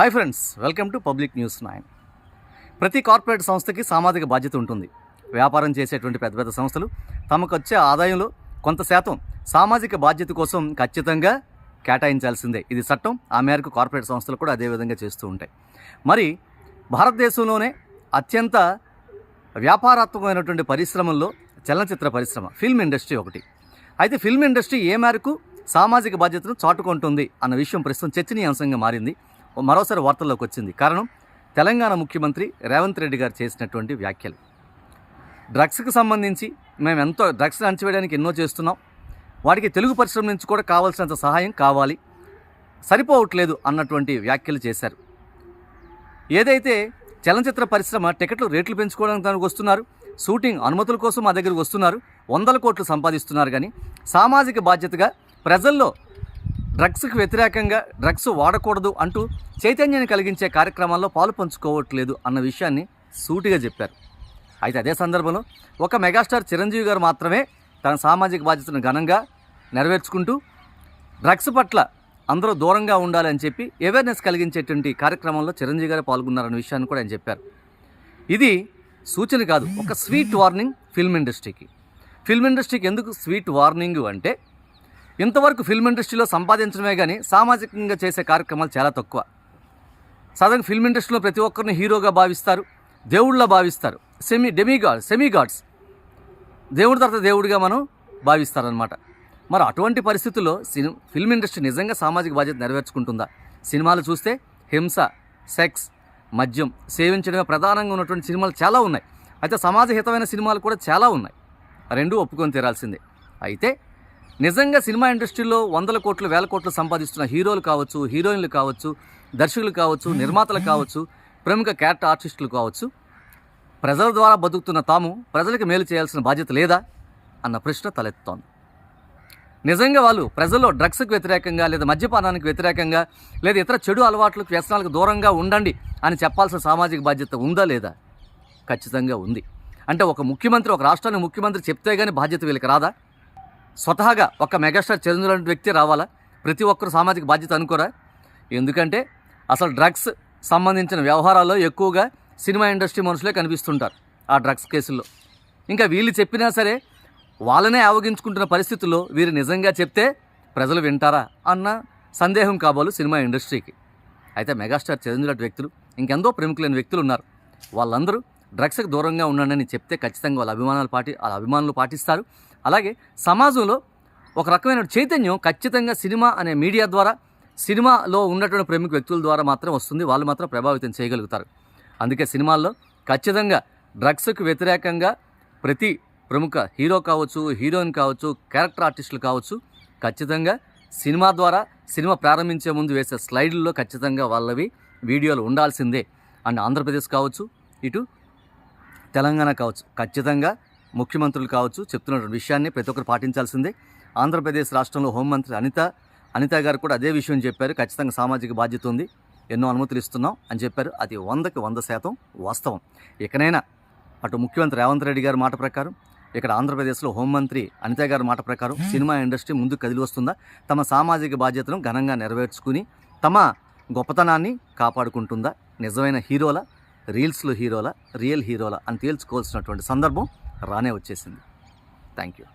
Hi friends welcome to public news nine. ప్రతి corporate సంస్థకి సామాజిక బాధ్యత ఉంటుంది. వ్యాపారం చేసేటువంటి పెద్ద పెద్ద సంస్థలు తమకు వచ్చే ఆదాయంలో కొంత శాతం సామాజిక బాధ్యత కోసం ఖచ్చితంగా కేటాయించాల్సిందే. ఇది చట్టం ఆ మేరకు కార్పొరేట్ సంస్థలు కూడా అదే విధంగా చేస్తూ ఉంటాయి. మరి భారతదేశంలోనే అత్యంత వ్యాపారాత్మకమైనటువంటి పరిశ్రమల్లో చలనచిత్ర పరిశ్రమ ఫిల్మ్ ఇండస్ట్రీ ఒకటి. అయితే ఫిల్మ్ ఇండస్ట్రీ ఏ మేరకు సామాజిక బాధ్యతను చాటుకుంటుంది అన్న విషయం ప్రస్తుతం చర్చనీయాంశంగా మారింది. మరోసారి వార్తల్లోకి వచ్చింది. కారణం తెలంగాణ ముఖ్యమంత్రి రేవంత్ రెడ్డి గారు చేసినటువంటి వ్యాఖ్యలు. డ్రగ్స్కి సంబంధించి మేము ఎంతో డ్రగ్స్ అణచివేయడానికి ఎన్నో చేస్తున్నాం. వాటికి తెలుగు పరిశ్రమ నుంచి కూడా కావాల్సినంత సహాయం కావాలి. సరిపోవట్లేదు అన్నటువంటి వ్యాఖ్యలు చేశారు. ఏదైతే చలనచిత్ర పరిశ్రమ టికెట్లు రేట్లు పెంచుకోవడానికి దానికి వస్తున్నారు షూటింగ్ అనుమతుల కోసం మా దగ్గరకు వస్తున్నారు వందల కోట్లు సంపాదిస్తున్నారు కానీ సామాజిక బాధ్యతగా ప్రజల్లో డ్రగ్స్కి వ్యతిరేకంగా డ్రగ్స్ వాడకూడదు అంటూ చైతన్యాన్ని కలిగించే కార్యక్రమాల్లో పాలు పంచుకోవట్లేదు అన్న విషయాన్ని సూటిగా చెప్పారు. అయితే అదే సందర్భంలో ఒక మెగాస్టార్ చిరంజీవి గారు మాత్రమే తన సామాజిక బాధ్యతను ఘనంగా నెరవేర్చుకుంటూ డ్రగ్స్ పట్ల అందరూ దూరంగా ఉండాలని చెప్పి అవేర్నెస్ కలిగించేటువంటి కార్యక్రమంలో చిరంజీవి గారు పాల్గొన్నారన్న విషయాన్ని కూడా ఆయన చెప్పారు. ఇది సూచన కాదు ఒక స్వీట్ వార్నింగ్ ఫిల్మ్ ఇండస్ట్రీకి. ఫిల్మ్ ఇండస్ట్రీకి ఎందుకు స్వీట్ వార్నింగ్ అంటే ఇంతవరకు ఫిల్మ్ ఇండస్ట్రీలో సంపాదించడమే కానీ సామాజికంగా చేసే కార్యక్రమాలు చాలా తక్కువ. సాధారణ ఫిల్మ్ ఇండస్ట్రీలో ప్రతి ఒక్కరిని హీరోగా భావిస్తారు దేవుళ్ళ భావిస్తారు సెమీ డెమిగాడ్ సెమీగాడ్స్ దేవుడి తర్వాత దేవుడిగా మనం భావిస్తారనమాట మరి అటువంటి పరిస్థితుల్లో సినిమా ఫిల్మ్ ఇండస్ట్రీ నిజంగా సామాజిక బాధ్యత నెరవేర్చుకుంటుందా? సినిమాలు చూస్తే హింస సెక్స్ మద్యం సేవించడమే ప్రధానంగా ఉన్నటువంటి సినిమాలు చాలా ఉన్నాయి. అయితే సమాజహితమైన సినిమాలు కూడా చాలా ఉన్నాయి. రెండూ ఒప్పుకొని తీరాల్సిందే. అయితే నిజంగా సినిమా ఇండస్ట్రీలో వందల కోట్లు వేల కోట్లు సంపాదిస్తున్న హీరోలు కావచ్చు హీరోయిన్లు కావచ్చు దర్శకులు కావచ్చు నిర్మాతలు కావచ్చు ప్రముఖ క్యారెక్టర్ ఆర్టిస్టులు కావచ్చు ప్రజల ద్వారా బతుకుతున్న తాము ప్రజలకు మేలు చేయాల్సిన బాధ్యత లేదా అన్న ప్రశ్న తలెత్తుతోంది. నిజంగా వాళ్ళు ప్రజల్లో డ్రగ్స్కి వ్యతిరేకంగా లేదా మద్యపానానికి వ్యతిరేకంగా లేదా ఇతర చెడు అలవాట్లకు వ్యసనాలకు దూరంగా ఉండండి అని చెప్పాల్సిన సామాజిక బాధ్యత ఉందా లేదా? ఖచ్చితంగా ఉంది. అంటే ఒక ముఖ్యమంత్రి ఒక రాష్ట్రానికి ముఖ్యమంత్రి చెప్తే కానీ బాధ్యత వీళ్ళకి రాదా? స్వతహాగా ఒక మెగాస్టార్ చిరంజీవి లాంటి వ్యక్తి రావాలా? ప్రతి ఒక్కరు సామాజిక బాధ్యత అనుకోరా? ఎందుకంటే అసలు డ్రగ్స్ సంబంధించిన వ్యవహారాల్లో ఎక్కువగా సినిమా ఇండస్ట్రీ మనుషులే కనిపిస్తుంటారు ఆ డ్రగ్స్ కేసుల్లో. ఇంకా వీళ్ళు చెప్పినా సరే వాళ్ళనే ఆవగించుకుంటున్న పరిస్థితుల్లో వీరు నిజంగా చెప్తే ప్రజలు వింటారా అన్న సందేహం కాబోలు సినిమా ఇండస్ట్రీకి. అయితే మెగాస్టార్ చిరంజీవి లాంటి వ్యక్తులు ఇంకెంతో ప్రముఖులైన వ్యక్తులు ఉన్నారు. వాళ్ళందరూ డ్రగ్స్కి దూరంగా ఉండండి అని చెప్తే ఖచ్చితంగా వాళ్ళ అభిమానాలు పాటి వాళ్ళ అభిమానులు పాటిస్తారు. అలాగే సమాజంలో ఒక రకమైన చైతన్యం ఖచ్చితంగా సినిమా అనే మీడియా ద్వారా సినిమాలో ఉన్నటువంటి ప్రముఖ వ్యక్తుల ద్వారా మాత్రం వస్తుంది. వాళ్ళు మాత్రం ప్రభావితం చేయగలుగుతారు. అందుకే సినిమాల్లో ఖచ్చితంగా డ్రగ్స్కు వ్యతిరేకంగా ప్రతి ప్రముఖ హీరో కావచ్చు హీరోయిన్ కావచ్చు క్యారెక్టర్ ఆర్టిస్టులు కావచ్చు ఖచ్చితంగా సినిమా ద్వారా సినిమా ప్రారంభించే ముందు వేసే స్లైడ్ల్లో ఖచ్చితంగా వాళ్ళవి వీడియోలు ఉండాల్సిందే. అండ్ ఆంధ్రప్రదేశ్ కావచ్చు ఇటు తెలంగాణ కావచ్చు ఖచ్చితంగా ముఖ్యమంత్రులు కావచ్చు చెప్తున్న విషయాన్ని ప్రతి ఒక్కరు పాటించాల్సిందే. ఆంధ్రప్రదేశ్ రాష్ట్రంలో హోంమంత్రి అనిత అనిత గారు కూడా అదే విషయం చెప్పారు. ఖచ్చితంగా సామాజిక బాధ్యత ఉంది. ఎన్నో అనుమతులు ఇస్తున్నాం అని చెప్పారు. అది వందకి వంద శాతం వాస్తవం. ఇకనైనా అటు ముఖ్యమంత్రి రేవంత్ రెడ్డి గారి మాట ప్రకారం ఇక్కడ ఆంధ్రప్రదేశ్లో హోంమంత్రి అనిత గారి మాట ప్రకారం సినిమా ఇండస్ట్రీ ముందుకు కదిలి వస్తుందా? తమ సామాజిక బాధ్యతను ఘనంగా నెరవేర్చుకుని తమ గొప్పతనాన్ని కాపాడుకుంటుందా? నిజమైన హీరోల? రీల్స్లో హీరోల? రియల్ హీరోల? అని తేల్చుకోవాల్సినటువంటి సందర్భం రానే వచ్చేసింది. Thank you